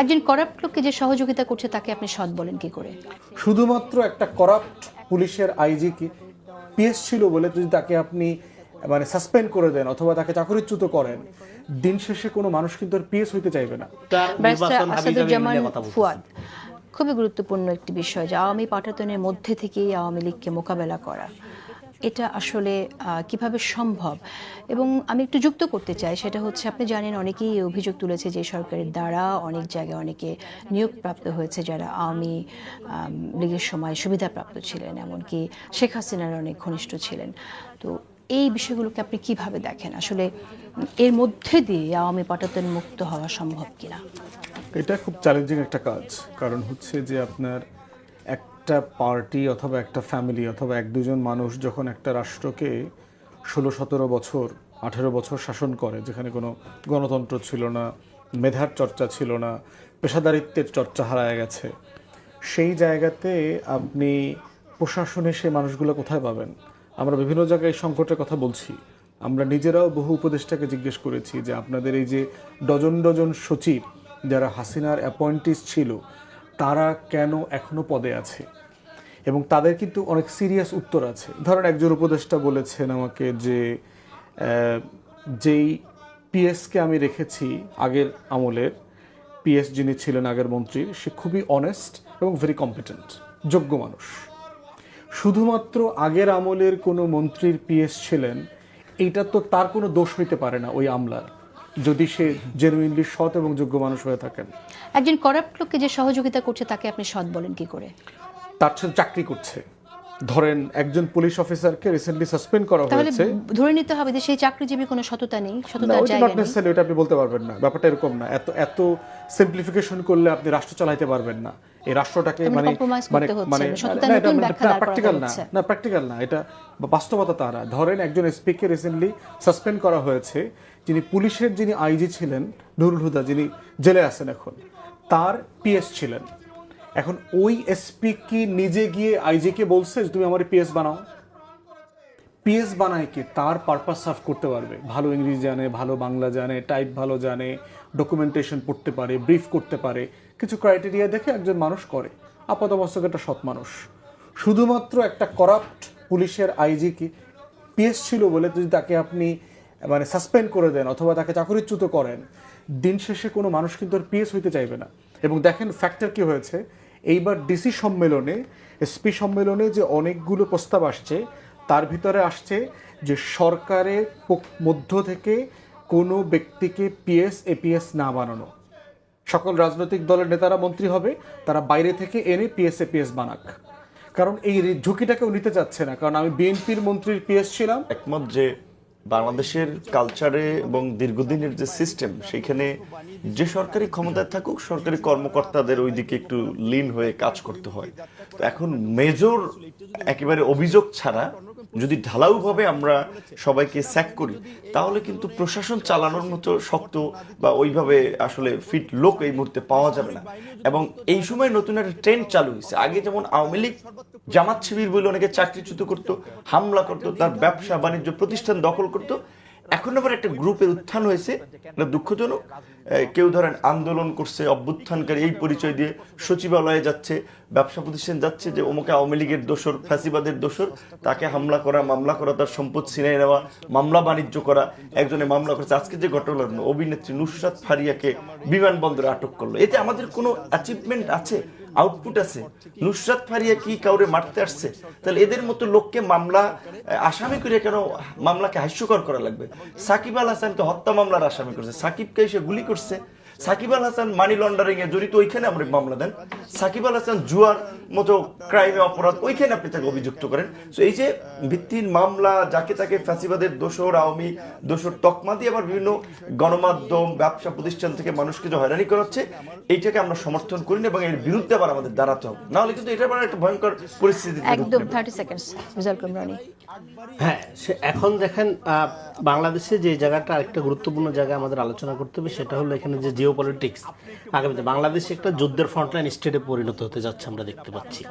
একজন করাপ্ট লোককে যে সহযোগিতা করছে তাকে আপনি সৎ বলেন কি করে? শুধুমাত্র একটা করাপ্ট পুলিশের আইজি কি পিএস ছিল বলে যদি তাকে আপনি মানে সাসপেন্ড করে দেন অথবা তাকে চাকরিচ্যুত করেন দিন শেষে কোনো মানুষ কিন্তু আর পিএস হইতে চাইবে না। ফুয়াদ খুবই গুরুত্বপূর্ণ একটি বিষয় যে আওয়ামী পাঠাতনের মধ্যে থেকেই আওয়ামী লীগকে মোকাবেলা করা। এটা আসলে কীভাবে সম্ভব? এবং আমি একটু যুক্ত করতে চাই, সেটা হচ্ছে, আপনি জানেন অনেকেই অভিযোগ তুলেছে যে সরকারের দ্বারা অনেক জায়গায় অনেকে নিয়োগপ্রাপ্ত হয়েছে যারা আওয়ামী লীগের সময় সুবিধাপ্রাপ্ত ছিলেন, এমনকি শেখ হাসিনার অনেক ঘনিষ্ঠ ছিলেন। তো এই বিষয়গুলোকে আপনি কীভাবে দেখেন? আসলে এর মধ্যে দিয়ে আওয়ামী পাঠাতন মুক্ত হওয়া সম্ভব কিনা? এটা খুব চ্যালেঞ্জিং একটা কাজ। কারণ হচ্ছে যে, আপনার একটা পার্টি অথবা একটা ফ্যামিলি অথবা এক দুজন মানুষ যখন একটা রাষ্ট্রকে ষোলো, সতেরো বছর, আঠেরো বছর শাসন করে, যেখানে কোনো গণতন্ত্র ছিল না, মেধার চর্চা ছিল না, পেশাদারিত্বের চর্চা হারায় গেছে, সেই জায়গাতে আপনি প্রশাসনে সেই মানুষগুলো কোথায় পাবেন? আমরা বিভিন্ন জায়গায় সংকটের কথা বলছি। আমরা নিজেরাও বহু উপদেষ্টাকে জিজ্ঞেস করেছি যে আপনাদের এই যে ডজন ডজন সচিব, যারা হাসিনার অ্যাপয়েন্টিস ছিল তারা কেন এখনও পদে আছে? এবং তাদের কিন্তু অনেক সিরিয়াস উত্তর আছে। ধরেন একজন উপদেষ্টা বলেছেন আমাকে যে যেই পিএসকে আমি রেখেছি আগের আমলের পিএস যিনি ছিলেন আগের মন্ত্রী, সে খুবই অনেস্ট এবং ভেরি কম্পিটেন্ট যোগ্য মানুষ। শুধুমাত্র আগের আমলের কোনো মন্ত্রীর পিএস ছিলেন, এইটা তো তার কোনো দোষ হইতে পারে না ওই আমলার। যদি সে জেনুইনলি সৎ এবং যোগ্য মানুষ হয়ে থাকেন। একজন করাপ্ট লোককে যে সহযোগিতা করছে তাকে আপনি সৎ বলেন কি করে? তার সাথে চাকরি করছে। ধরেন একজন পুলিশ অফিসারকে রিসেন্টলি সাসপেন্ড করা হয়েছে। ধরে নিতে হবে যে সেই চাকরিজীবী কোনো সততা নেই সততার জায়গা নট নেই। নেসেসারি আপনি বলতে পারবেন না। ব্যাপারটা এরকম না। এত এত সিম্পলিফিকেশন করলে আপনি রাষ্ট্র চালাইতে পারবেন না। এই রাষ্ট্রটাকে মানে মানে মানে হচ্ছে, মানে প্র্যাকটিক্যাল না না প্র্যাকটিক্যাল না এটা বাস্তবতা তারা। ধরেন একজন এসপিকে রিসেন্টলি সাসপেন্ড করা হয়েছে। যিনি পুলিশের যিনি আইজি ছিলেন নুরুল হুদা যিনি জেলে আছেন এখন তার পিএস ছিলেন। এখন ওই এসপি কি নিজে গিয়ে আইজিকে বলছে যে তুমি আমার পিএস বানাও? পিএস বানায় কি? তার পারপাস সার্ভ করতে পারবে। ভালো ইংরেজি জানে, ভালো বাংলা জানে টাইপ ভালো জানে ডকুমেন্টেশন পড়তে পারে ব্রিফ করতে পারে। কিছু ক্রাইটেরিয়া দেখে একজন মানুষ করে। আপাত অবস্থায় একটা সৎ মানুষ। শুধুমাত্র একটা করাপ্ট পুলিশের আইজি কি পিএস ছিল বলে যদি তাকে আপনি মানে সাসপেন্ড করে দেন অথবা তাকে চাকরিচ্যুত করেন, দিন শেষে কোনো মানুষ কিন্তু আর পিএস হইতে চাইবে না। এবং দেখেন ফ্যাক্টর কি হয়েছে? এইবার ডিসি সম্মেলনে, এসপি সম্মেলনে যে অনেকগুলো প্রস্তাব আসছে, তার ভিতরে আসছে যে সরকারের মধ্য থেকে কোনো ব্যক্তিকে পিএস, এপিএস না বানানো। সকল রাজনৈতিক দলের নেতারা মন্ত্রী হবে, তারা বাইরে থেকে এনে পিএস, এপিএস বানাক। কারণ এই ঝুঁকিটাকেও নিতে চাচ্ছে না। কারণ আমি বিএনপির মন্ত্রীর পিএস ছিলাম। একমত যে বাংলাদেশের কালচারে এবং দীর্ঘদিনের যে সিস্টেম সেখানে যে সরকারি ক্ষমতায় থাকুক, সরকারি কর্মকর্তাদের ওইদিকে একটু লিন হয়ে কাজ করতে হয়। তো এখন মেজর একেবারে অভিযোগ ছাড়া যদি ঢালাউভাবে আমরা সবাইকে স্যাক করি, তাহলে কিন্তু প্রশাসন চালানোর মতো শক্ত বা ওইভাবে আসলে ফিট লোক এই মুহূর্তে পাওয়া যাবে না। এবং এই সময় নতুন একটা ট্রেন্ড চালু হয়েছে। আগে যেমন আওয়ামী লীগ, জামাত শিবির বলে অনেকে চাকরিচ্যুত করতো, হামলা করতো, তার ব্যবসা, বাণিজ্য প্রতিষ্ঠান দখল করতো। এখন আবার একটা গ্রুপের উত্থান হয়েছে এটা দুঃখজনক। কেউ ধরেন আন্দোলন করছে, অভ্যুত্থানকারী, এই পরিচয় দিয়ে সচিবালয়ে যাচ্ছে, ব্যবসা প্রতিষ্ঠান যাচ্ছে যে ওমকে আওয়ামী লীগের দোসর ফ্যাসিবাদের দোসর তাকে হামলা করা, মামলা করা, তার সম্পদ ছিনিয়ে নেওয়া, মামলা বাণিজ্য করা, একজনে মামলা করেছে। আজকে যে ঘটনা, অভিনেত্রী নুসরাত ফারিয়াকে বিমানবন্দরে আটক করল। এতে আমাদের কোনো অ্যাচিভমেন্ট আছে? আউটপুট আছে। নুসরাত ফারিয়া কি কাউরে মারতে আসছে? তাহলে এদের মতো লোককে মামলা আসামি করে কেন মামলাকে হাস্যকর করা লাগবে? সাকিব আল হাসানকে হত্যা মামলার আসামি করছে। সাকিবকে এসে গুলি করছে? সাকিব আল হাসান মানি লন্ডারিং এ জড়িত, ওইখানে আমরা মামলা দেন। সাকিব আল হাসান জুয়ার মতো ক্রাইমে অপরাধ ওইখানে আপনি তাকে অভিযুক্ত করেন। তো এই যে ভিত্তির মামলা যাকে তাকে ফ্যাসিবাদের দোষর আওয়ামী দোষর তকমা দিয়ে আবার বিভিন্ন গণমাধ্যম ব্যবসা প্রতিষ্ঠান থেকে মানুষকে যে হয়রানি করা হচ্ছে এইটাকে আমরা সমর্থন করি না এবং এর বিরুদ্ধে আবার আমাদের দাঁড়াতে হবে। নাহলে কিন্তু এটা আবার একটা ভয়ঙ্কর পরিস্থিতি একদম থার্টি সেকেন্ডস হ্যাঁ সে এখন দেখেন আহ, বাংলাদেশে যে জায়গাটা আরেকটা গুরুত্বপূর্ণ জায়গা আমাদের আলোচনা করতে হবে সেটা হলো এখানে যে জিও পলিটিক্স আগামীতে বাংলাদেশ একটা যুদ্ধের ফ্রন্টলাইন স্টেটে পরিণত হতে যাচ্ছে আমরা দেখতে পাচ্ছি